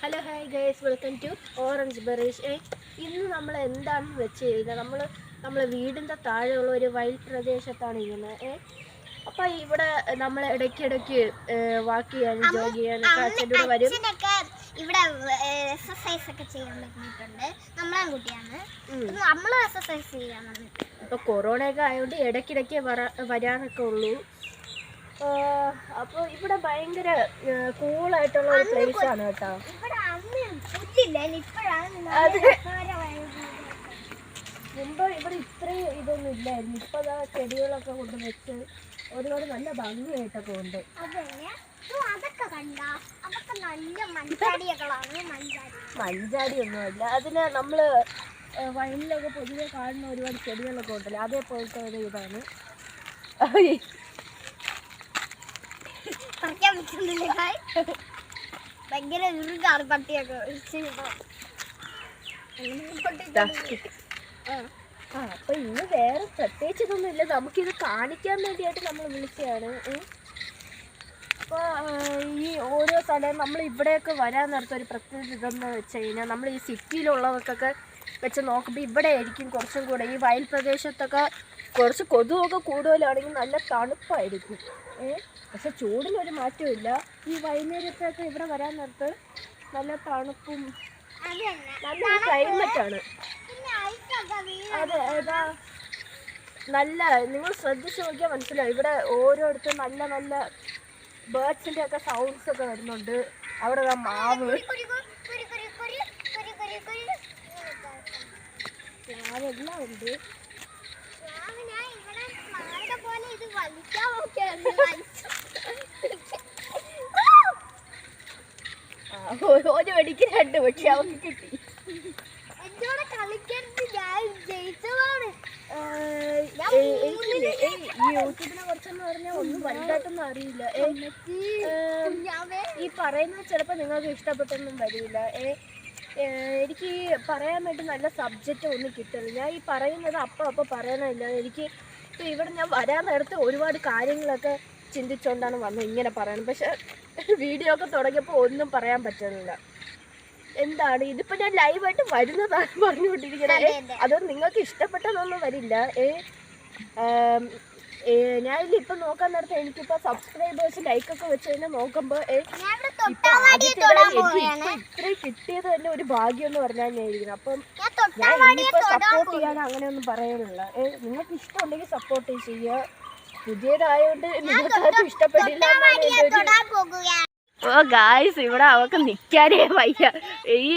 Hello hi guys welcome to orange ബെറീഷ് ഏ ഇന്ന് നമ്മൾ എന്താണെന്ന് വെച്ച് കഴിഞ്ഞാൽ നമ്മൾ നമ്മളെ വീടിന്റെ താഴെയുള്ള ഒരു വൈൽഡ് പ്രദേശത്താണ് ഇരിക്കുന്നത്. ഏ അപ്പോൾ ഇവിടെ നമ്മൾ ഇടയ്ക്കിടയ്ക്ക് വാക്ക് ചെയ്യാനും ജോഗ് ചെയ്യാനും അച്ഛന്റെ കൂടെ വരും. ഇവിടെ എക്സസൈസ് ഒക്കെ ചെയ്യാൻ പറ്റിയിട്ടുണ്ട്. നമ്മളെ കുട്ടിയാണ്. നമ്മൾ എക്സസൈസ് ചെയ്യാൻ വന്നിട്ട് ഇപ്പോൾ കൊറോണയൊക്കെ ആയതുകൊണ്ട് ഇടയ്ക്കിടയ്ക്ക് വര വരാനൊക്കെ ഉള്ളൂ. അപ്പോൾ ഇവിടെ ഭയങ്കര കൂളായിട്ടുള്ള ഒരു പ്ലേസ് ആണ് കേട്ടോ. മുമ്പ് ഇവിടെ ഇത്രയും ഇതൊന്നും ഇല്ലായിരുന്നു. ഇപ്പൊ അതാ ചെടികളൊക്കെ കൊണ്ട് വെച്ച് ഒരുപാട് നല്ല ഭംഗിയായിട്ടൊക്കെ ഉണ്ട്. അതന്നെ അതൊക്കെ കണ്ട. അതൊക്കെ നല്ല മഞ്ചാടികളാണ് മഞ്ചാടി ഒന്നും ഒന്നുമല്ല അതിന് നമ്മൾ വയലിലൊക്കെ പൊതുവെ കാണുന്ന ഒരുപാട് ചെടികളൊക്കെ ഉണ്ടല്ലോ. അതേപോലത്തെ ഒരു ഇതാണ്. പറിക്കാൻ പറ്റുന്നില്ല. ഭയങ്കര ഇറുകാണ് പട്ടിയൊക്കെ. അപ്പൊ ഇന്ന് വേറെ പ്രത്യേകിച്ച് ഇതൊന്നും ഇല്ല നമുക്കിത് കാണിക്കാൻ വേണ്ടിയായിട്ട് നമ്മൾ വിളിച്ചതാണ്. ഉം. അപ്പോൾ ഈ ഓരോ സ്ഥലം നമ്മൾ ഇവിടെയൊക്കെ വരാൻ നേരത്തെ ഒരു പ്രത്യേക ഇതെന്ന് വെച്ച് കഴിഞ്ഞാൽ നമ്മൾ ഈ സിറ്റിയിലുള്ളവർക്കൊക്കെ വെച്ച് നോക്കുമ്പോൾ ഇവിടെ ആയിരിക്കും കുറച്ചും കൂടെ. ഈ വയൽ പ്രദേശത്തൊക്കെ കുറച്ച് കൊതുവൊക്കെ കൂടുതലാണെങ്കിൽ നല്ല തണുപ്പായിരിക്കും. പക്ഷെ ചൂടിനൊരു മാറ്റമില്ല. ഈ വൈകുന്നേരത്തൊക്കെ ഇവിടെ വരാൻ നേരത്ത് നല്ല തണുപ്പും നല്ല നല്ലൊരു ക്ലൈമറ്റാണ് അതെ ഏതാ? നല്ല നിങ്ങൾ ശ്രദ്ധിച്ചു നോക്കിയാൽ മനസ്സിലാവും. ഇവിടെ ഓരോരുത്തർ നല്ല നല്ല ബേർഡ്സിന്റെ ഒക്കെ സൗണ്ട്സ് ഒക്കെ വരുന്നുണ്ട്. അവിടെ മാവ്. ഞാനെല്ലാം ഉണ്ട്. ഒരു- വെടിക്ക് രണ്ട് പക്ഷെ അവർക്ക് കിട്ടി. എന്നോട് കളിക്കരുത് ഞാൻ ജയിച്ചതാണ്. യൂട്യൂബിനെ കുറിച്ചെന്ന് പറഞ്ഞാൽ ഒന്നും വലുതായിട്ടൊന്നും അറിയില്ല. ഈ പറയുന്നത് ചിലപ്പോൾ നിങ്ങൾക്ക് ഇഷ്ടപ്പെട്ടൊന്നും വരില്ല. ഏ, എനിക്ക് പറയാൻ വേണ്ടി നല്ല സബ്ജക്റ്റ് ഒന്നും കിട്ടില്ല ഞാൻ ഈ പറയുന്നത് അപ്പം അപ്പം പറയണമില്ല എനിക്ക് ഇപ്പം ഇവിടെ ഞാൻ വരാൻ നേരത്തെ ഒരുപാട് കാര്യങ്ങളൊക്കെ ചിന്തിച്ചുകൊണ്ടാണ് വന്നത് ഇങ്ങനെ പറയണം പക്ഷേ വീഡിയോ ഒക്കെ തുടങ്ങിയപ്പോൾ ഒന്നും പറയാൻ പറ്റുന്നില്ല. എന്താണ്? ഇതിപ്പോൾ ഞാൻ ലൈവായിട്ട് വരുന്നതാണ് പറഞ്ഞുകൊണ്ടിരിക്കുന്നത്. അത് നിങ്ങൾക്ക് ഇഷ്ടപ്പെട്ടതൊന്നും വരില്ല. ഏ, ഞാൻ ഇപ്പൊ നോക്കാൻ നേരത്തെ എനിക്കിപ്പോ സബ്സ്ക്രൈബേഴ്സ് ലൈക്ക് ഒക്കെ വെച്ച് തന്നെ നോക്കുമ്പോ ഇത്രയും കിട്ടിയത് തന്നെ ഒരു ഭാഗ്യം എന്ന് പറഞ്ഞാൽ ഞാൻ ഇരിക്കുന്നത് അപ്പം ഞാൻ ഇനിയിപ്പോ സപ്പോർട്ട് ചെയ്യാൻ അങ്ങനെയൊന്നും പറയാനില്ല. നിങ്ങൾക്ക് ഇഷ്ടമുണ്ടെങ്കിൽ സപ്പോർട്ട് ചെയ്യുക. പുതിയതായോണ്ട് നിങ്ങൾക്ക് ഇഷ്ടപ്പെട്ടില്ല ഓ ഗായ്സ് ഇവിടെ അവൾക്ക് നിൽക്കാനേ വയ്യ. ഈ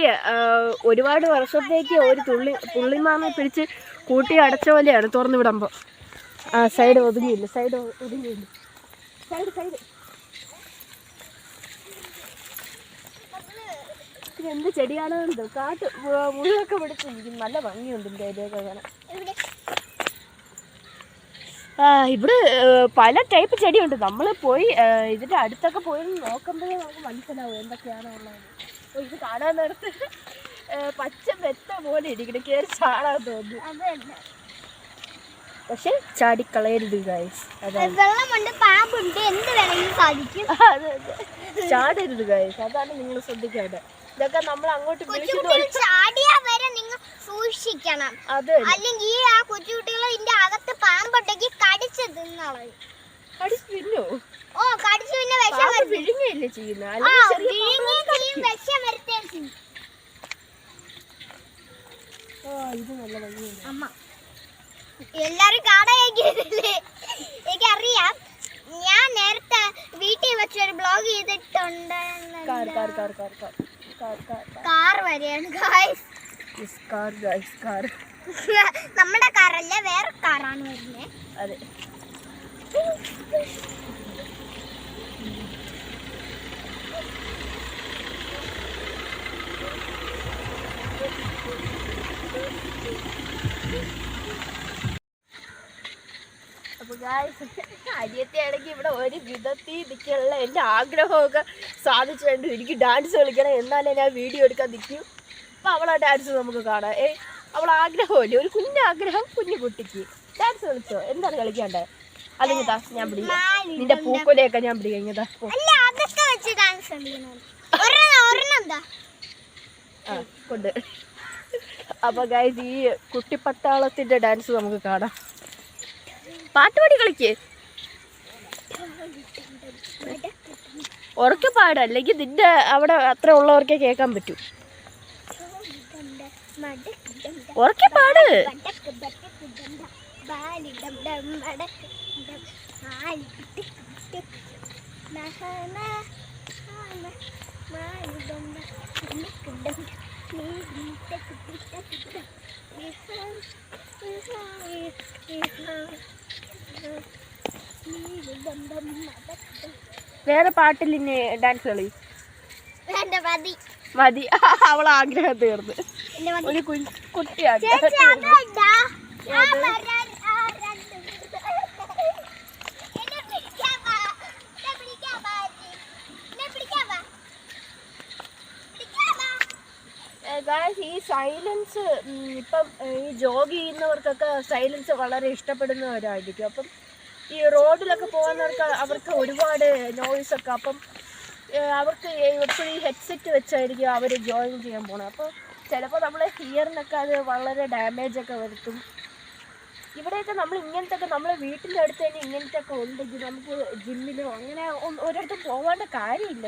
ഒരുപാട് വർഷത്തേക്ക് ഒരു തുള്ളി തുള്ളിമാമെ പിടിച്ച് കൂട്ടി അടച്ച പോലെയാണ് തുറന്നു വിടുമ്പോൾ ആ സൈഡ് ഒതുങ്ങിയില്ല സൈഡ് ഒതുങ്ങിയില്ല. സൈഡ് സൈഡ് എന്ത് ചെടിയാണെന്ന് കാട്ട് മുഴുവൊക്കെ പിടിച്ചിരിക്കും നല്ല ഭംഗിയുണ്ട് ഇതിന്റെ കാണാൻ. ഇവിടെ പല ടൈപ്പ് ചെടിയുണ്ട്. നമ്മൾ പോയി ഇതിന്റെ അടുത്തൊക്കെ പോയി നോക്കുമ്പോഴേ നമുക്ക് മനസ്സിലാവും എന്തൊക്കെയാണ് ഉള്ളത്. ഇത് കാണാൻ നേരത്ത് പച്ച മെത്ത പോലെ ഇരിക്കണം കയറി ചാടാൻ തോന്നുന്നു പക്ഷെ ചാടിക്കളയരുത് ഗായ്സ് വെള്ളമുണ്ട് പാമ്പുണ്ട് എന്ത് വേണമെങ്കിലും സാധിക്കും. ചാടരുത് ഗായ്സ് അതാണ് നിങ്ങൾ ശ്രദ്ധിക്കേണ്ടത്. ഇതൊക്കെ നമ്മൾ അങ്ങോട്ട് ചാടിയാ വരെ നിങ്ങൾ സൂക്ഷിക്കണം. അല്ലെങ്കിൽ ഈ ആ കൊച്ചുകുട്ടികൾ ഇതിന്റെ അകത്ത് പാമ്പുണ്ടെങ്കിൽ കടിച്ച് തിന്നളയും തിന്നോ? ഓ കടിച്ചു പിന്നെ വിഷം വിഴുങ്ങയല്ലേ ചെയ്യുന്നത് വിഷം ആ ഇത് നല്ല ഭംഗിയാണ് അമ്മ. എല്ലാരും കാണാനില്ലേ എനിക്കറിയാം. ഞാൻ നേരത്തെ വീട്ടിൽ വെച്ചൊരു ബ്ലോഗ് ചെയ്തിട്ടുണ്ട് കാർ വരെയാണ് ഗായ്സ് കാർ ഗായ്സ് കാർ നമ്മുടെ കാറല്ല വേറെ കാറാണ് വരുന്നത് അതെ. അപ്പൊ ഗായ്സ് അനിയത്തെ ആണെങ്കിൽ ഇവിടെ ഒരു വിധത്തിൽ നിൽക്കാനുള്ള എന്റെ ആഗ്രഹമൊക്കെ സാധിച്ചു കണ്ടു. എനിക്ക് ഡാൻസ് കളിക്കണം. എന്നാലേ ഞാൻ വീഡിയോ എടുക്കാൻ നിൽക്കും. അപ്പം അവളെ ഡാൻസ് നമുക്ക് കാണാം. ഏ അവൾ ആഗ്രഹമല്ലേ? ഒരു കുഞ്ഞാഗ്രഹം കുഞ്ഞു കുട്ടിക്ക്. ഡാൻസ് കളിച്ചോ? എന്താണ് കളിക്കണ്ടേ? അല്ലെങ്കിൽ താ ഞാൻ പിടിക്കാം നിന്റെ പൂക്കൊലയൊക്കെ ഞാൻ പിടിക്കാം ഇങ്ങതാ ആ കൊണ്ട്. അപ്പൊ ഗൈസ് ഈ കുട്ടിപ്പട്ടാളത്തിന്റെ ഡാൻസ് നമുക്ക് കാണാം. പാട്ടുപാടി കളിക്ക് ഉറക്കെ പാട് അല്ലെങ്കിൽ നിന്റെ അവിടെ അത്ര ഉള്ളവർക്കേ കേൾക്കാൻ പറ്റൂ ഉറക്കെ പാട് വേറെ പാട്ടിൽ ഡാൻസ് കളി? മതി. മതി. അവൾ ആഗ്രഹം തീർന്ന്. ഒരു കുഞ്ഞ് കുട്ടിയാണ് ചേച്ചി അതുണ്ടാ ആ വരാൻ ആ രണ്ട് എന്നെ പിടിക്കാൻ വാ എന്നെ പിടിക്കാൻ വാ ചേച്ചി. എന്നെ പിടിക്കാൻ വാ പിടിക്കാൻ വാ ഗായ്സ് ഈ സൈലൻസ് ഇപ്പം ഈ ജോഗ് ചെയ്യുന്നവർക്കൊക്കെ സൈലൻസ് വളരെ ഇഷ്ടപ്പെടുന്നവരായിരിക്കും. അപ്പം ഈ റോഡിലൊക്കെ പോകുന്നവർക്ക് അവർക്ക് ഒരുപാട് നോയിസൊക്കെ അപ്പം അവർക്ക് എപ്പോഴും ഈ ഹെഡ്സെറ്റ് വെച്ചായിരിക്കും അവർ ജോയിൻ ചെയ്യാൻ പോകുന്നത് അപ്പോൾ ചിലപ്പോൾ നമ്മളെ ഹിയറിനൊക്കെ അത് വളരെ ഡാമേജ് ഒക്കെ വരുത്തും. ഇവിടെയൊക്കെ നമ്മൾ ഇങ്ങനത്തെ ഒക്കെ നമ്മളെ വീട്ടിന്റെ അടുത്ത് തന്നെ ഇങ്ങനത്തെ ഒക്കെ ഉണ്ടെങ്കിൽ നമുക്ക് ജിമ്മിലോ അങ്ങനെ ഒരിടത്തും പോകേണ്ട കാര്യമില്ല.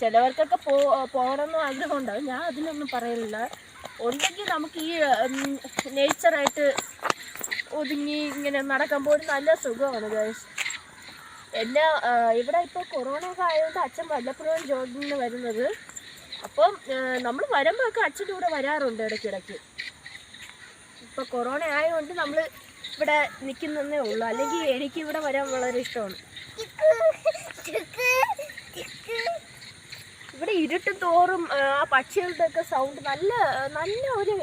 ചിലവർക്കൊക്കെ പോ പോകണമെന്ന് ആഗ്രഹമുണ്ടാവും ഞാൻ അതിനൊന്നും പറയലില്ല. ഉണ്ടെങ്കിൽ നമുക്ക് ഈ നേച്ചറായിട്ട് ഒതുങ്ങി ഇങ്ങനെ നടക്കുമ്പോൾ ഒരു നല്ല സുഖമാണ് ഗൈസ് എന്നെ ഇവിടെ ഇപ്പോൾ കൊറോണ ഒക്കെ ആയതുകൊണ്ട് അച്ഛൻ വല്ലപ്പോഴും ജോലി വരുന്നത്. അപ്പം നമ്മൾ വരുമ്പോഴൊക്കെ അച്ഛന്റെ കൂടെ വരാറുണ്ട് ഇടയ്ക്കിടയ്ക്ക്. ഇപ്പോൾ കൊറോണ ആയതുകൊണ്ട് നമ്മൾ ഇവിടെ നിൽക്കുന്നതേ ഉള്ളൂ. അല്ലെങ്കിൽ എനിക്ക് ഇവിടെ വരാൻ വളരെ ഇഷ്ടമാണ്. ഇവിടെ ഇരുട്ട് തോറും ആ, പക്ഷികളുടെ ഒക്കെ സൗണ്ട് നല്ല നല്ല ഒരു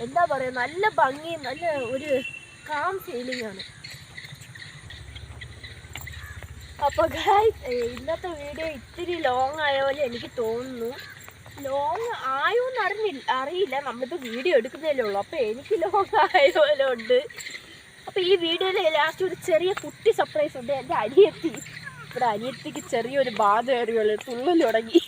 എന്താ പറയുക നല്ല ഭംഗിയും നല്ല ഒരു കാം ഫീലിംഗ് ആണ്. അപ്പോൾ ഗായ്സ് ഇന്നത്തെ വീഡിയോ ഇത്തിരി ലോങ് ആയ പോലെ എനിക്ക് തോന്നുന്നു. ലോങ് ആയോ എന്ന് അറിഞ്ഞില്ല അറിയില്ല. നമ്മളിപ്പോൾ വീഡിയോ എടുക്കുന്നതല്ലേ ഉള്ളൂ. അപ്പോൾ എനിക്ക് ലോങ് ആയ പോലെ ഉണ്ട്. അപ്പോൾ ഈ വീഡിയോയിൽ ലാസ്റ്റ് ഒരു ചെറിയ കുട്ടി സർപ്രൈസ് ഉണ്ട്. എന്റെ അനിയത്തി. ഇവിടെ അനിയത്തിക്ക് ചെറിയൊരു ബാധ കയറിയുള്ളൂ തുള്ളൽ തുടങ്ങി.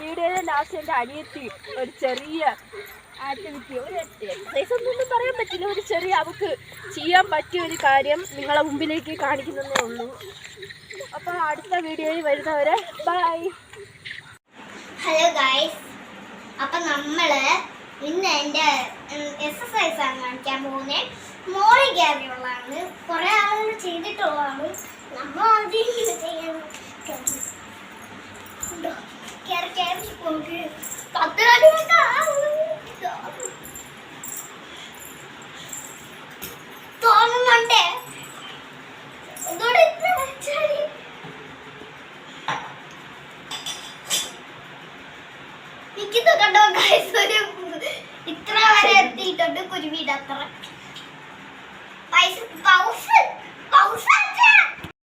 വീഡിയോയിലെ ലാസ്റ്റ് എന്റെ അനിയത്തി ഒരു ചെറിയ ആക്ടിവിറ്റി ഒരു എക്സസൈസ് ഒന്നും പറയാൻ പറ്റില്ല. ഒരു ചെറിയ അവൾക്ക് ചെയ്യാൻ പറ്റിയ ഒരു കാര്യം നിങ്ങളെ മുമ്പിലേക്ക് കാണിക്കുന്നതേ ഉള്ളൂ. അപ്പോൾ അടുത്ത വീഡിയോയിൽ വരുന്നവരെ ബൈ ഹലോ ഗൈസ് അപ്പൊ നമ്മൾ ഇന്ന് എന്റെ എക്സസൈസാണ് കാണിക്കാൻ പോകുന്നത് മോർണിംഗ് കയറിയുള്ളതാണ് കുറേ ആളുകൾ ചെയ്തിട്ടുള്ളതാണ്. നമ്മൾ ആദ്യം ചെയ്യാൻ ഉണ്ടോ? കയറി കയറി നമുക്ക് പത്ത് മണിയൊക്കെ ആവും. എനിക്കിത് കണ്ടോ ഇത്ര വരെ എത്തിയിട്ടുണ്ട് കുരുവിയുടെ അത്ര.